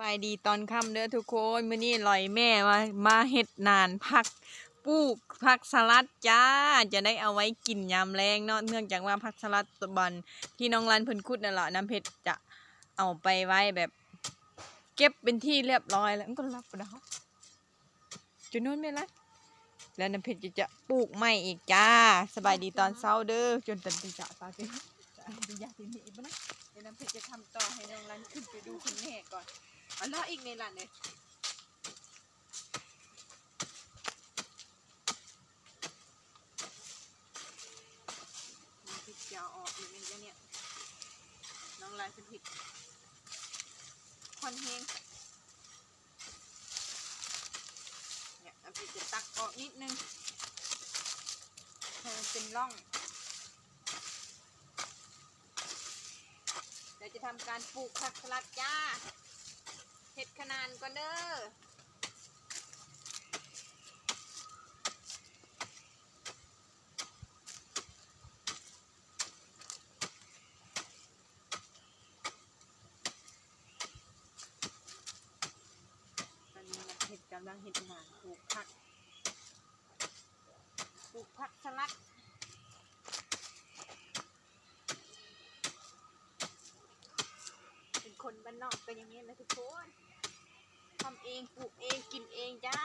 บายดีตอนค่ำเด้อทุกคนมื้อนี้ลอยแม่มามาเฮ็ดนานผักปลูกผักสลัดจ้า จะได้เอาไว้กินยามแรงเนาะเนื่องจากว่าผักสลัดตบันที่น้องรันเพิ่นคุดนั่นแหละน้ำเพชรจะเอาไปไว้แบบ เก็บเป็นที่เรียบร้อยแล้วมันก็รับไปแล้วจุดนู้นไม่ละแล้วน้ำเพชรจะจะปลูกใหม่อีกจ้า สบายดีตอนเช้าเด้อจนตันติจะตาติจะอยากทีนี้อีกบ่นะเดี๋ยวน้ำเพชรจะทำต่อให้น้องรันขึ้นไปดูคุณแม่ก่อน อ๋อแล้วอีกในหลันเนี่ยผิดจะเอาออกหรือไงจ๊ะเนี่ยน้องลายเป็นผิดคอนเฮงเนี่ยน้ำพริกจะตักออกนิดนึงเป็นร่องเดี๋ยวจะทำการปลูกผักสลัดจ้า เห็ดขนานก่อนเด้อตอนนี้นะเห็ดกำลังเห็ดหนาปลูกผักปลูกผักสลัดเป็นคนบ้านนอกเป็นอย่างนี้นะทุกคน ทำเองปลูกเองกินเองจ้า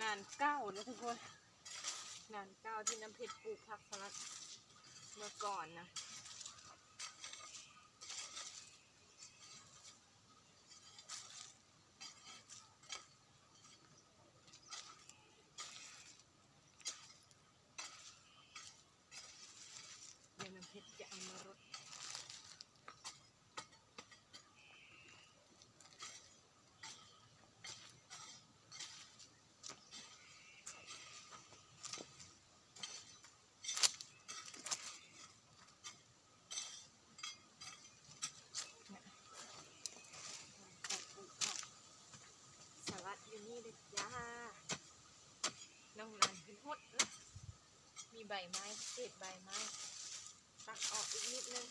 นานเก้านะทุกคน นานเก้าที่น้ำเพชรปลูกผักสลัดเมื่อก่อนนะ เดี๋ยวน้ำเพชรจะเอามารด สลัดอยู่ นี่เลยจ้าน้องนันขึ้นหดนะมีใบไม้เศษใบไม้ตักออกอีกนิดนึง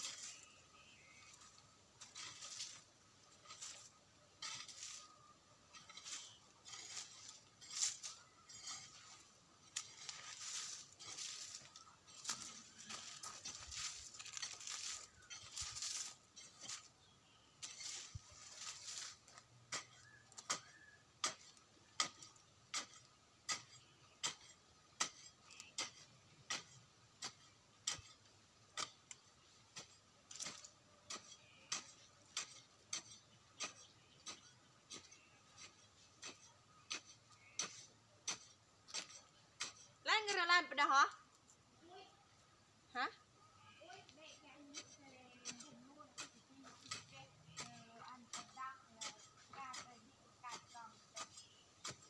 ล้านเงินล้านไปเด้อฮะฮะ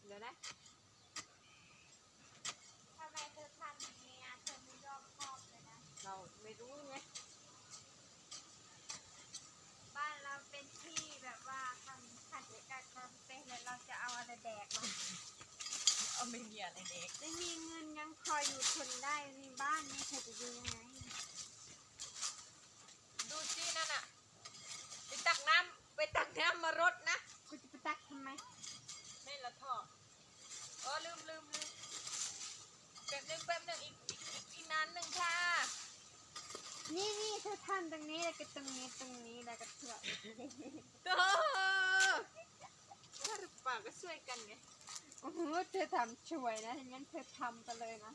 เดี๋ยวนะ ทำไมเธอทำอย่างนี้อะเธอไม่ยอมชอบเลยนะ เราไม่รู้ไง บ้านเราเป็นที่แบบว่าทำขัดเอกการทำเป็นแล้วเราจะเอาอะไรแดกมา เอาไม่มีอะไรเด็ก ไม่มีเงินยังพออยู่ทนได้ในบ้านนี่เธอจะดูยังไง ดูสินั่นน่ะ ไปตักน้ำไปตักน้ำมารดนะ กูจะไปตักทำไม ไม่ละท่อเออลืมลืมลืมแป๊บหนึงแป๊บหนึงอีกอีกอีกอีกนานหนึ่งค่ะ นี่นี่เธอทำตรงนี้แล้วก็ตรงนี้ตรงนี้แล้วก็เถื่อ เด้อถ้าหรือเปล่าก็ช่วยกันไง โอ้โหเธอทำช่วยนะงั้นเธอทำไปเลยนะ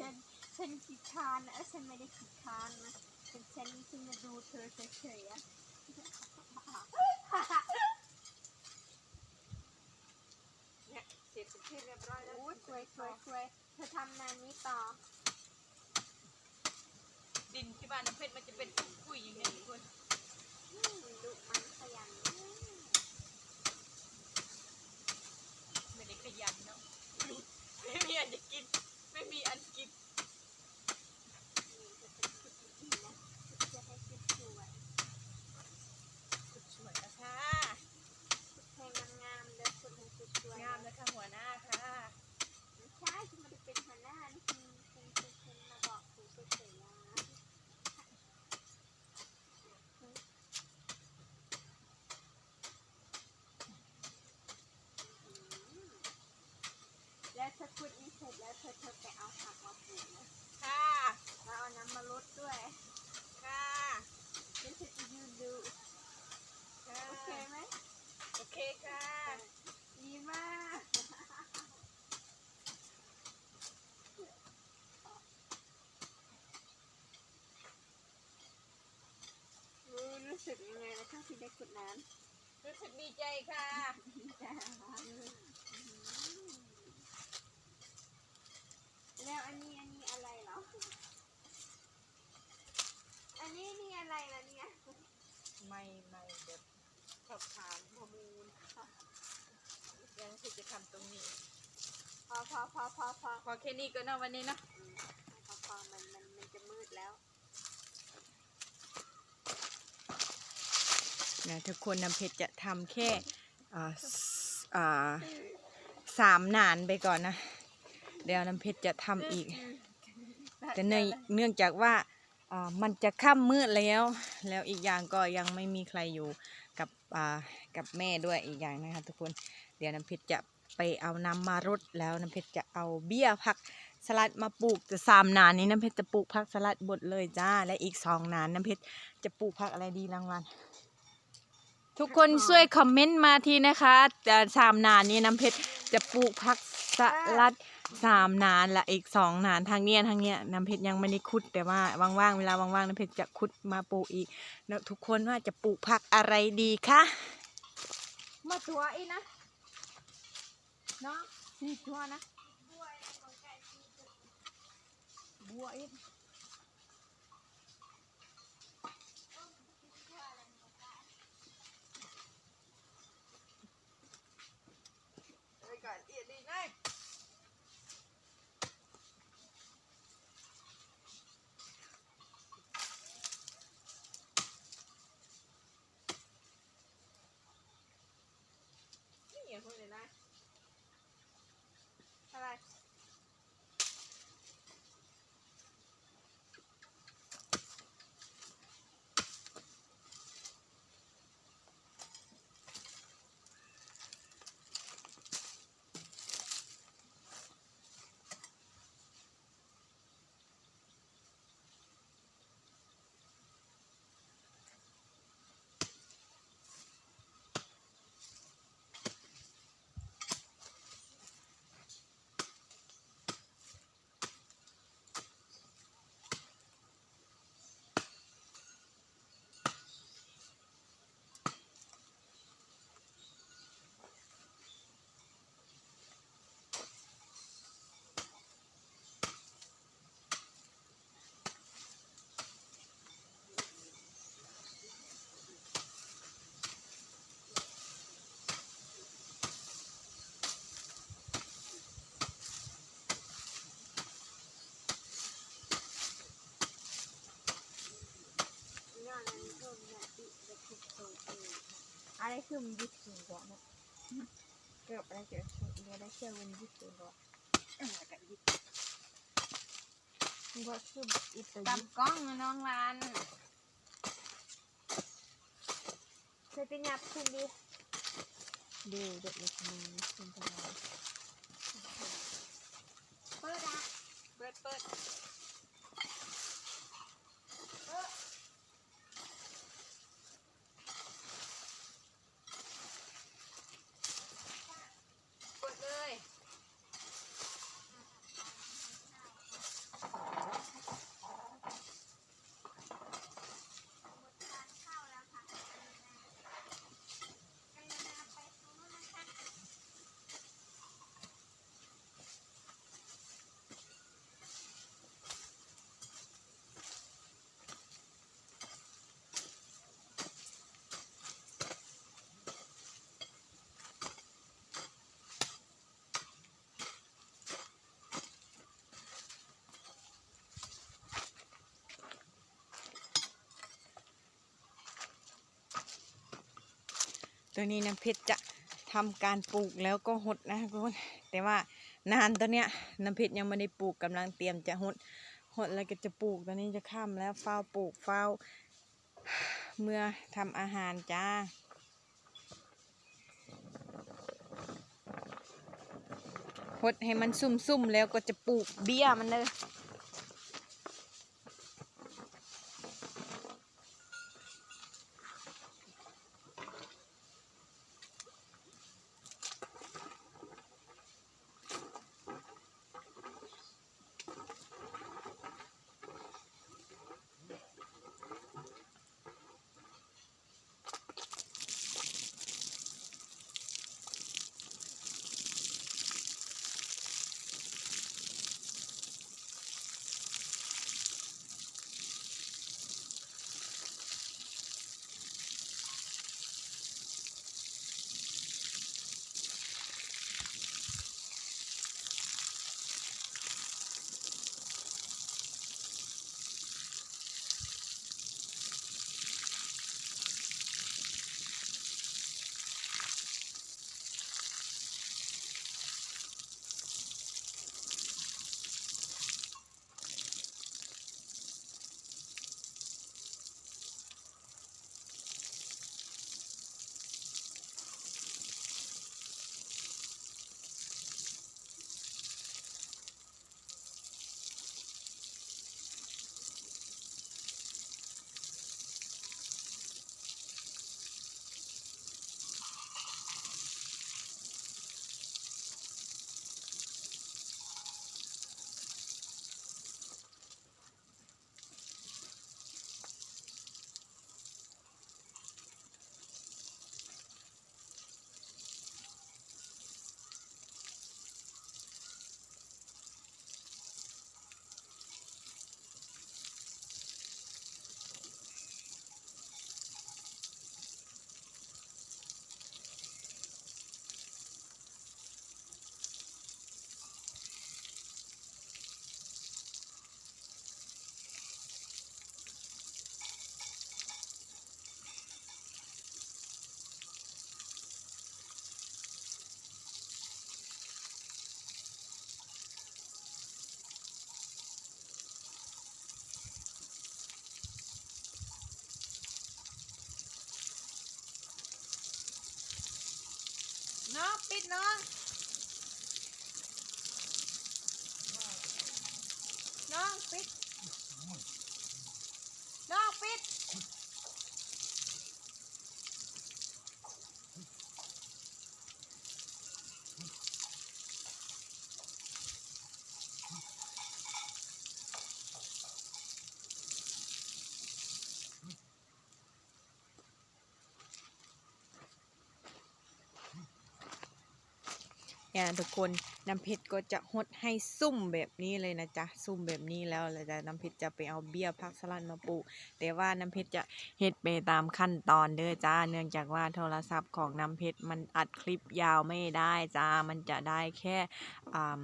ฉันฉันขี้คานนะเอ้ยฉันไม่ได้ขี้คานนะฉันฉันฉันมาดูเธอเฉยๆอะเนี่ยเสร็จเป็นที่เรียบร้อยแล้วโอ้ยสวยสวยสวยเธอทำงานนี้ต่อ ดินที่บ้านน้ำเพชรมันจะเป็นคุยๆอย่างเงี้ยทุกคนอืมดุมันขยัน ไม่ได้ขยันเนาะ ถ้าขุดนี่เสร็จแล้วเธอเธอไปเอาผักมาปลูกนะ ค่ะ แล้วเอาน้ำมาลดด้วย ค่ะ เดี๋ยวเธอจะยืนดู ค่ะ โอเคไหม โอเคค่ะ ดีมากรู้รู้ สึกยังไงนะคะที่ได้ขุดน้ำรู้สึกดีใจค่ะแล้วอันนี้อันนี้อะไรเหรอ อันนี้นี่อะไรล่ะเนี่ย ไม่ไม่เดี๋ยวสอบถามข้อมูลยังคือจะทำตรงนี้ พอพอพอพอพอพอแค่นี้ก็เนาะวันนี้เนาะ อืมพอพอมันมันมันจะมืดแล้ว นะทุกคนน้ำเพชรจะทำแค่สามนานไปก่อนนะ เดี๋ยวน้ำเพชรจะทำอีก แต่เนื่องเนื่องจากว่ามันจะค่ำมืดแล้ว แล้วอีกอย่างก็ยังไม่มีใครอยู่กับกับแม่ด้วยอีกอย่างนะคะทุกคนเดี๋ยวน้ำเพชรจะไปเอาน้ำมารดแล้วน้ำเพชรจะเอาเบี้ยผักสลัดมาปลูกจะสามนานนี้น้ำเพชรจะปลูกผักสลัดบดเลยจ้าและอีกสองนานน้ำเพชรจะปลูกผักอะไรดีรางวัล ทุกคนช่วยคอมเมนต์มาทีนะคะจะสามนานนี้น้ำเพชรจะปลูกผักสลัดสามนานละอีกสองนานทางเนี้ยทางเนี้ยน้ำเพชรยังไม่ได้ขุดแต่ว่าว่างๆเวลาว่างๆน้ำเพชรจะขุดมาปลูกอีกแล้วทุกคนว่าจะปลูกผักอะไรดีคะมาตัวอีนะเนาะสี่ตัวนะบัวอีกก่ อะไรคือมันยึดถือก่อนนะเกือบอะไรเกิดเรือได้เชื่อมันยึดถือก่อนมันก็คืออิตากับลีกล้องอะน้องลานเคยไปงับคุณดิดูเด็กเล็กมือคุณตลอดเปิดอะเปิดเปิด ตัวนี้น้ำเพชรจะทำการปลูกแล้วก็หดนะทุกคนแต่ว่านานตัวเนี้ยน้ำเพชรยังไม่ได้ปลูกกำลังเตรียมจะหดหดแล้วก็จะปลูกตอนนี้จะข้ามแล้วเฝ้าปลูกเฝ้าเมื่อทำอาหารจ้าพดให้มันซุ่มๆแล้วก็จะปลูกเบี้ยมันเลย น้องปิดน้อง น้องปิด น้องปิด เนี่ยทุกคนน้ำเพชรก็จะหดให้ซุ่มแบบนี้เลยนะจ๊ะซุ่มแบบนี้แล้วเลยจ้ะน้ำเพชรจะไปเอาเบี้ยพักสลัดมาปลูกแต่ว่าน้ำเพชรจะเฮ็ดไปตามขั้นตอนเด้อจ้า เนื่องจากว่าโทรศัพท์ของน้ำเพชรมันอัดคลิปยาวไม่ได้จ้า มันจะได้แค่อ่า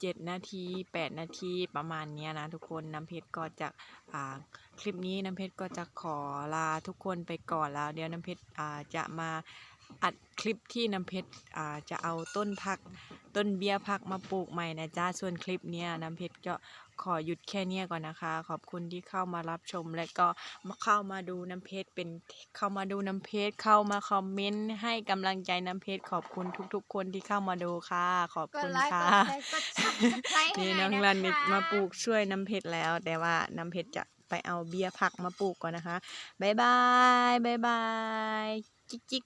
เจ็ดนาทีแปดนาทีประมาณนี้นะทุกคนน้ำเพชรก็จะอ่าคลิปนี้น้ำเพชรก็จะขอลาทุกคนไปก่อนแล้ว เดี๋ยวน้ำเพชรอ่าจะมา อัดคลิปที่น้ำเพชรอ่าจะเอาต้นพักต้นเบี้ยพักมาปลูกใหม่นะจ้าส่วนคลิปเนี้ยน้ำเพชรก็ขอหยุดแค่เนี้ยก่อนนะคะ ขอบคุณที่เข้ามารับชม และก็มาเข้ามาดูน้ำเพชรเป็นเข้ามาดูน้ำเพชรเข้ามาคอมเมนต์ให้กำลังใจน้ำเพชรขอบคุณทุก ๆ คนที่เข้ามาดูค่ะ ขอบกคุดณไลค์กค่ะดแชร์กดซับสไครต์ให้นี่หน้น่ออยงนะรันนี่คะมาปลูกช่วยน้ำเพชรแล้ว แต่ว่าน้ำเพชรจะไปเอาเบี้ยพักมาปลูกก่อนนะคะบ๊ายบายบ๊ายบาย จิกจิก